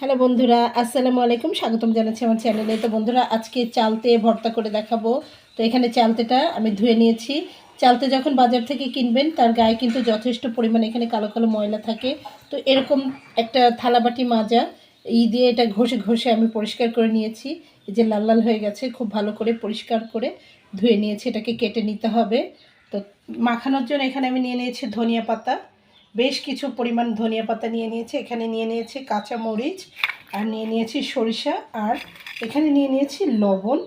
Hello বন্ধুরা, আসসালামু আলাইকুম, স্বাগতম জানাচ্ছি আমার চ্যানেলে তো বন্ধুরা, আজকে চালতে ভর্তা করে দেখাবো। তো এখানে চালতেটা আমি ধুয়ে নিয়েছি। চালতে যখন বাজার থেকে কিনবেন, তার গায়ে কিন্তু যথেষ্ট পরিমাণে এখানে কালো কালো ময়লা থাকে। তো এরকম একটা থালাবাটি মাজা ই দিয়ে এটা ঘষে ঘষে আমি পরিষ্কার করে নিয়েছি। এই যে লাল লাল হয়ে গেছে, খুব ভালো করে পরিষ্কার করে ধুয়ে নিয়েছি। এটাকে কেটে নিতে হবে। তো মাখানোর জন্য এখানে আমি নিয়ে নিয়েছি ধনিয়া পাতা। বেশ কিছু পরিমাণ ধনিয়া পাতা নিয়ে নিয়েছি। এখানে নিয়ে নিয়েছি কাঁচা মরিচ আর নিয়ে নিয়েছি সরিষা, আর এখানে নিয়ে নিয়েছি লবণ।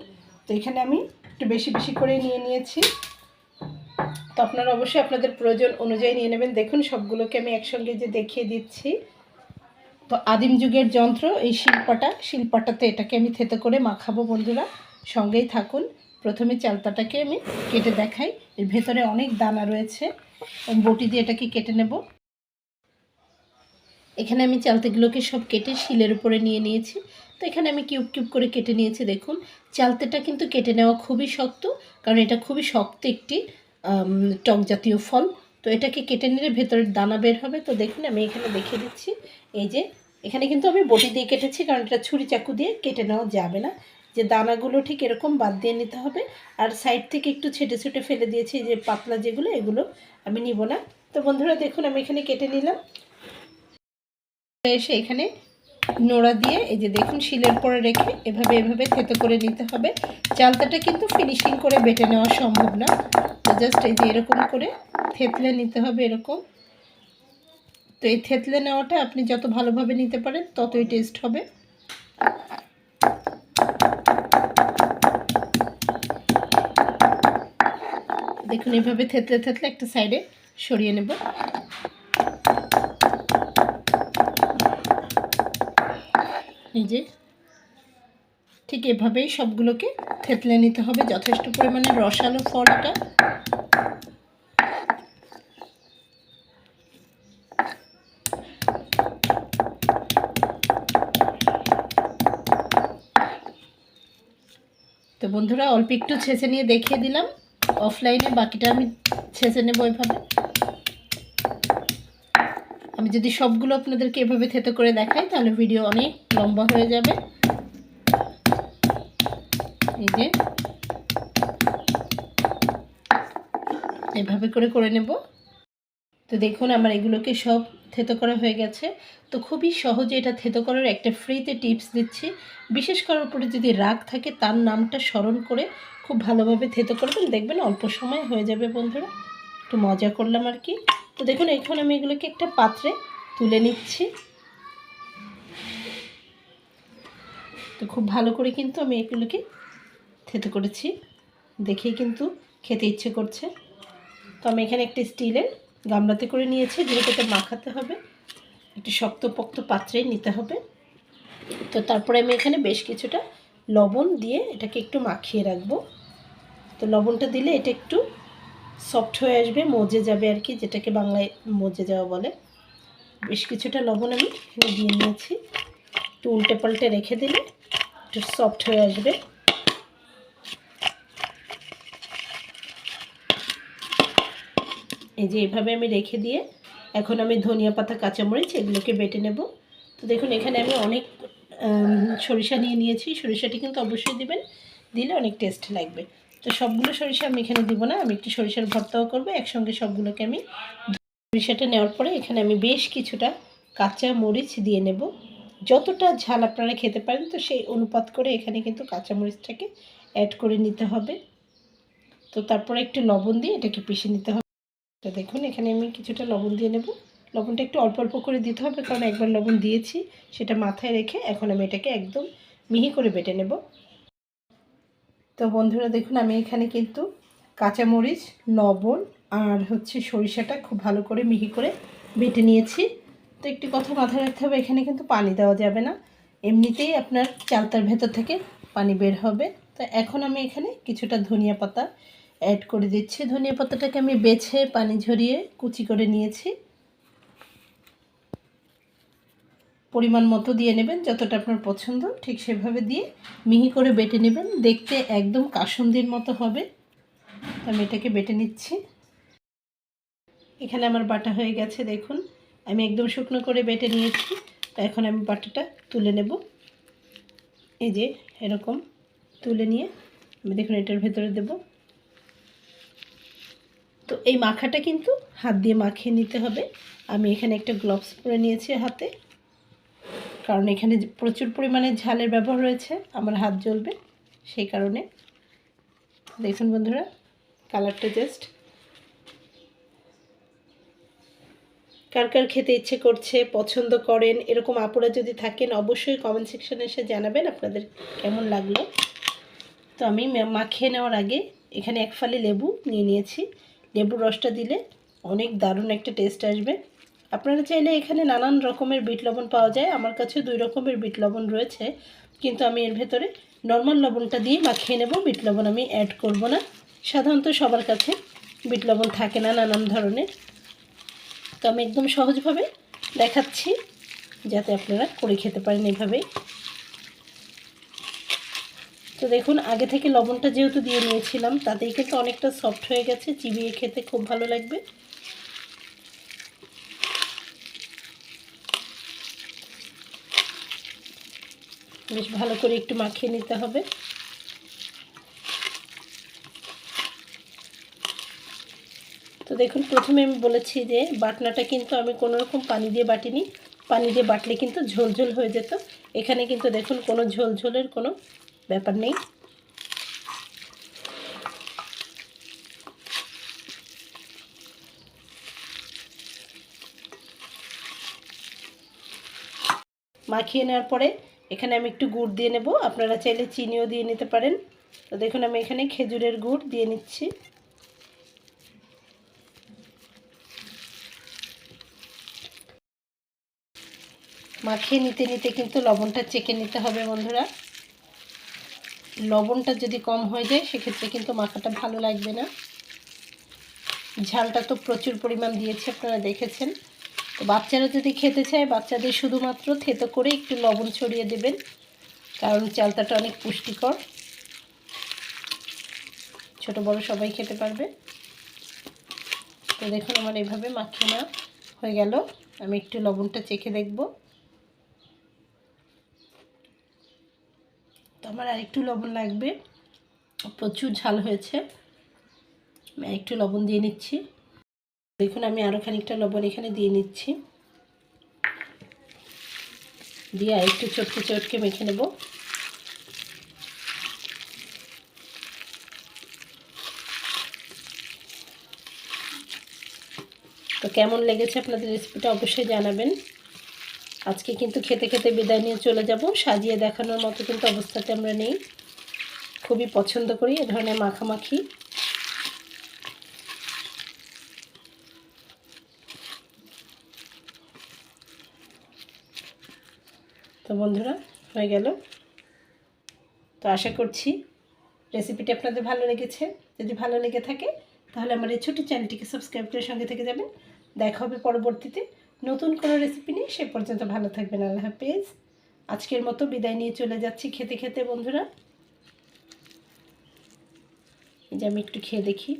তো এখানে আমি একটু বেশি বেশি করে নিয়ে নিয়েছি। তো আপনারা অবশ্যই আপনাদের প্রয়োজন অনুযায়ী নিয়ে নেবেন। দেখুন, সবগুলোকে আমি একসঙ্গে যে দেখিয়ে দিচ্ছি। তো আদিম যুগের যন্ত্র, এই শিল্পাটা, শিল্পাটাতে এটাকে আমি থেতে করে মাখাবো, বন্ধুরা। সঙ্গেই থাকুন। প্রথমে চালতাটাকে আমি কেটে দেখাই। এর ভেতরে অনেক দানা রয়েছে। বটি দিয়ে এটাকে কেটে নেব। এখানে আমি চালতেগুলোকে সব কেটে শিলের উপরে নিয়ে নিয়েছি। তো এখানে আমি কিউব কিউব করে কেটে নিয়েছি, দেখুন। চালতেটা কিন্তু কেটে নেওয়া খুবই শক্ত, কারণ এটা খুবই শক্ত একটি টক জাতীয় ফল। তো এটাকে কেটে নিলে ভেতরের দানা বের হবে। তো দেখুন, আমি এখানে দেখিয়ে দিচ্ছি। এই যে, এখানে কিন্তু আমি বটি দিয়ে কেটেছি, কারণ এটা ছুরি চাকু দিয়ে কেটে নেওয়া যাবে না। যে দানাগুলো ঠিক এরকম বাদ দিয়ে নিতে হবে। আর সাইড থেকে একটু ছেটে ছেটে ফেলে দিয়েছি যে পাতলা যেগুলো, এগুলো আমি নিব না। তো বন্ধুরা, দেখুন, আমি এখানে কেটে নিলাম। এসে এখানে নোড়া দিয়ে এই যে দেখুন শিলের পরে রেখে এভাবে এভাবে থেতো করে নিতে হবে। চালতাটা কিন্তু ফিনিশিং করে বেটে নেওয়া সম্ভব না। তো জাস্ট এই যে এরকম করে থেতলে নিতে হবে এরকম। তো এই থেতলে নেওয়াটা আপনি যত ভালোভাবে নিতে পারেন ততই টেস্ট হবে। দেখুন এভাবে থেতলে থেতলে একটা সাইডে সরিয়ে নেব। যে, ঠিক এভাবেই সবগুলোকে থেতলে নিতে হবে যথেষ্ট পরিমাণে রসালো ফলটা। তো বন্ধুরা, অল্প একটু ছেঁচে নিয়ে দেখিয়ে দিলাম। অফলাইনে বাকিটা আমি ছেঁচে নেব এভাবে। আমি যদি সবগুলো আপনাদেরকে এভাবে থেতো করে দেখাই, তাহলে ভিডিও অনেক লম্বা হয়ে যাবে। এই যে। এভাবে করে করে নেব। তো দেখুন, আমার এগুলোকে সব থেতো করা হয়ে গেছে। তো খুবই সহজে এটা থেতো করার একটা ফ্রিতে টিপস দিচ্ছি। বিশেষ করার উপরে যদি রাগ থাকে, তার নামটা স্মরণ করে খুব ভালোভাবে থেতো করবেন। দেখবেন অল্প সময় হয়ে যাবে বন্ধুরা। একটু মজা করলাম আর কি। তো দেখুন, এখন আমি এগুলোকে একটা পাত্রে তুলে নিচ্ছি। তো খুব ভালো করে কিন্তু আমি এগুলোকে থেতো করেছি। দেখেই কিন্তু খেতে ইচ্ছে করছে। তো আমি এখানে একটা স্টিলের গামলাতে করে নিয়েছি, যেহেতু মাখাতে হবে। একটু শক্তপোক্ত পাত্রেই নিতে হবে। তো তারপরে আমি এখানে বেশ কিছুটা লবণ দিয়ে এটাকে একটু মাখিয়ে রাখব। তো লবণটা দিলে এটা একটু সফট হয়ে আসবে, মজে যাবে আর কি, যেটাকে বাংলায় মজে যাওয়া বলে। বেশ কিছুটা লবণ আমি দিয়ে নিয়েছি। একটু উল্টে পাল্টে রেখে দিলে একটু সফট হয়ে আসবে। এই যে এভাবে আমি রেখে দিয়ে এখন আমি ধনিয়া পাতা, কাঁচামরিচ এগুলোকে বেটে নেব। তো দেখুন, এখানে আমি অনেক সরিষা নিয়ে নিয়েছি। সরিষাটি কিন্তু অবশ্যই দিবেন, দিলে অনেক টেস্ট লাগবে। তো সবগুলো সরিষা আমি এখানে দিব না। আমি একটু সরিষার ভর্তাও করব, একসঙ্গে সবগুলোকে আমি সরিষাটা নেওয়ার পরে এখানে আমি বেশ কিছুটা কাঁচা মরিচ দিয়ে নেব। যতটা ঝাল আপনারা খেতে পারেন, তো সেই অনুপাত করে এখানে কিন্তু কাঁচা মরিচটাকে অ্যাড করে নিতে হবে। তো তারপরে একটু লবণ দিয়ে এটাকে পিষে নিতে হবে। তো দেখুন, এখানে আমি কিছুটা লবণ দিয়ে নেব। লবণটা একটু অল্প অল্প করে দিতে হবে, কারণ একবার লবণ দিয়েছি, সেটা মাথায় রেখে এখন আমি এটাকে একদম মিহি করে বেটে নেব। তো বন্ধুরা দেখুন, আমি এখানে কিন্তু কাঁচামরিচ, লবণ আর হচ্ছে সরিষাটা খুব ভালো করে মিহি করে বেটে নিয়েছি। তো একটি কথা মাথায় রাখতে হবে, এখানে কিন্তু পানি দেওয়া যাবে না। এমনিতেই আপনার চালতার ভেতর থেকে পানি বের হবে। তো এখন আমি এখানে কিছুটা ধনিয়া পাতা অ্যাড করে দিচ্ছি। ধনিয়া পাতাটাকে আমি বেছে পানি ঝরিয়ে কুচি করে নিয়েছি। পরিমাণ মতো দিয়ে নেবেন, যতটা আপনার পছন্দ, ঠিক সেভাবে দিয়ে মিহি করে বেটে নেবেন। দেখতে একদম কাসন্দির মতো হবে। আমি এটাকে বেটে নিচ্ছি। এখানে আমার বাটা হয়ে গেছে, দেখুন। আমি একদম শুকনো করে বেটে নিয়েছি। এখন আমি বাটাটা তুলে নেব। এই যে, এরকম তুলে নিয়ে আমি দেখুন এটার ভেতরে দেব। তো এই মাখাটা কিন্তু হাত দিয়ে মাখিয়ে নিতে হবে। আমি এখানে একটা গ্লোভস পরে নিয়েছি হাতে। কারণ এখানে প্রচুর পরিমাণে ঝালের ব্যবহার রয়েছে, আমার হাত জ্বলবে সেই কারণে। দেখুন বন্ধুরা, কালারটা জাস্ট কার কার খেতে ইচ্ছে করছে, পছন্দ করেন, এরকম আপুরা যদি থাকেন, অবশ্যই কমেন্ট সেকশনে এসে জানাবেন আপনাদের কেমন লাগল। তো আমি মাখিয়ে নেওয়ার আগে এখানে এক ফালি লেবু নিয়ে নিয়েছি। লেবুর রসটা দিলে অনেক দারুণ একটা টেস্ট আসবে। আপনারা চাইলে এখানে নানান রকমের বিট লবণ পাওয়া যায়। আমার কাছে দুই রকমের বিট লবণ রয়েছে। কিন্তু আমি এর ভেতরে নর্মাল লবণটা দিয়ে মাখিয়ে নেব। বিট লবণ আমি অ্যাড করব না। সাধারণত সবার কাছে বিট লবণ থাকে না নানান ধরনের। তো আমি একদম সহজভাবে দেখাচ্ছি, যাতে আপনারা করে খেতে পারেন এভাবেই। তো দেখুন, আগে থেকে লবণটা যেহেতু দিয়ে নিয়েছিলাম, তাতেই কিন্তু অনেকটা সফট হয়ে গেছে। চিবিয়ে খেতে খুব ভালো লাগবে। বেশ ভালো করে একটু মাখিয়ে নিতে হবে। তো দেখুন, প্রথমে আমি বলেছি যে বাটনাটা কিন্তু আমি কোনো রকম পানি দিয়ে বাটিনি। পানি দিয়ে বাটলে কিন্তু ঝোল ঝোল হয়ে যেত। এখানে কিন্তু দেখুন, কোনো ঝোল ঝোলের কোনো ব্যাপার নেই। মাখিয়ে নেওয়ার পরে এখানে আমি একটু গুড় দিয়ে নেব। আপনারা চাইলে চিনিও দিয়ে নিতে পারেন। তো দেখুন, আমি এখানে খেজুরের গুড় দিয়ে নিচ্ছি। মাখিয়ে নিতে নিতে কিন্তু লবণটা চেকে নিতে হবে বন্ধুরা। লবণটা যদি কম হয়ে যায়, সেক্ষেত্রে কিন্তু মাখাটা ভালো লাগবে না। ঝালটা তো প্রচুর পরিমাণ দিয়েছে, আপনারা দেখেছেন। তো বাচ্চারা যদি খেতে চায়, বাচ্চাদের শুধুমাত্র থেতো করে একটু লবণ ছড়িয়ে দেবেন, কারণ চালতাটা অনেক পুষ্টিকর। ছোট বড় সবাই খেতে পারবে। তো দেখুন আমার এভাবে মাখিয়ে নেওয়া হয়ে গেল। আমি একটু লবণটা চেখে দেখব। তো আমার আরেকটু লবণ লাগবে। প্রচুর ঝাল হয়েছে। আমি একটু লবণ দিয়ে নিচ্ছি। দেখুন আমি আরও খানিকটা লবণ এখানে দিয়ে নিচ্ছি। দিয়ে একটু চটকে চটকে মেখে নেব। তো কেমন লেগেছে আপনাদের রেসিপিটা অবশ্যই জানাবেন। আজকে কিন্তু খেতে খেতে বিদায় নিয়ে চলে যাব। সাজিয়ে দেখানোর মতো কিন্তু অবস্থাতে আমরা নেই। খুবই পছন্দ করি এ ধরনের মাখামাখি। তো বন্ধুরা, হয়ে গেল। তো আশা করছি রেসিপিটি আপনাদের ভালো লেগেছে। যদি ভালো লেগে থাকে, তাহলে আমার এই ছোটো চ্যানেলটিকে সাবস্ক্রাইব করে সঙ্গে থেকে যাবেন। দেখা হবে পরবর্তীতে নতুন কোনো রেসিপি নিয়ে। সে পর্যন্ত ভালো থাকবেন। আল্লাহ হাফেজ। আজকের মতো বিদায় নিয়ে চলে যাচ্ছি খেতে খেতে বন্ধুরা। যে আমি একটু খেয়ে দেখি।